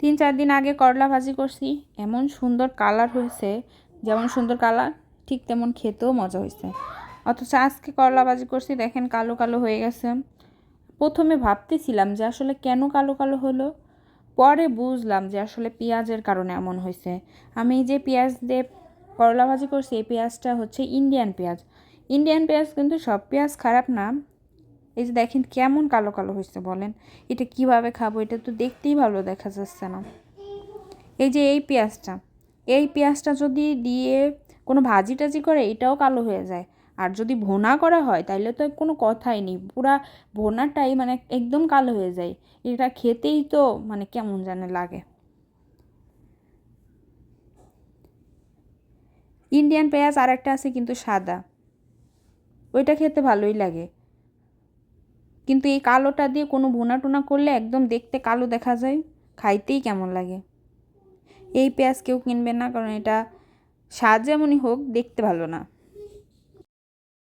তিন চার দিন আগে করলা ভাজি করছি, এমন সুন্দর কালার হয়েছে, যেমন সুন্দর কালার ঠিক তেমন খেতেও মজা হয়েছে। অথচ আজকে করলা ভাজি করছি, দেখেন কালো কালো হয়ে গেছে। প্রথমে ভাবতেছিলাম যে আসলে কেন কালো কালো হলো, পরে বুঝলাম যে আসলে পেঁয়াজের কারণে এমন হয়েছে। আমি যে পেঁয়াজ দিয়ে করলা ভাজি করছি, এই পেঁয়াজটা হচ্ছে ইন্ডিয়ান পেঁয়াজ। ইন্ডিয়ান পেঁয়াজ কিন্তু সব পেঁয়াজ খারাপ না এই যে দেখেন কেমন কালো কালো হয়েছে বলেন। এটা কীভাবে খাব? এটা তো দেখতেই ভালো দেখা যাচ্ছে না। এই যে এই পেঁয়াজটা এই পেঁয়াজটা যদি দিয়ে কোনো ভাজি টাজি করে, এটাও কালো হয়ে যায়। আর যদি ভোনা করা হয় তাহলে তো কোনো কথাই নেই। পুরা ভোনাটাই মানে একদম কালো হয়ে যায়। এটা খেতেই তো মানে কেমন জানে লাগে। ইন্ডিয়ান পেঁয়াজ আর একটা আছে কিন্তু সাদা। ওইটা খেতে ভালোই লাগে। কিন্তু এই কালোটা দিয়ে কোনো ভোনা টোনা করলে একদম দেখতে কালো দেখা যায়। খাইতেই কেমন লাগে। এই পেঁয়াজ কেউ কিনবে না, কারণ এটা স্বাদ যেমনই হোক, দেখতে ভালো না।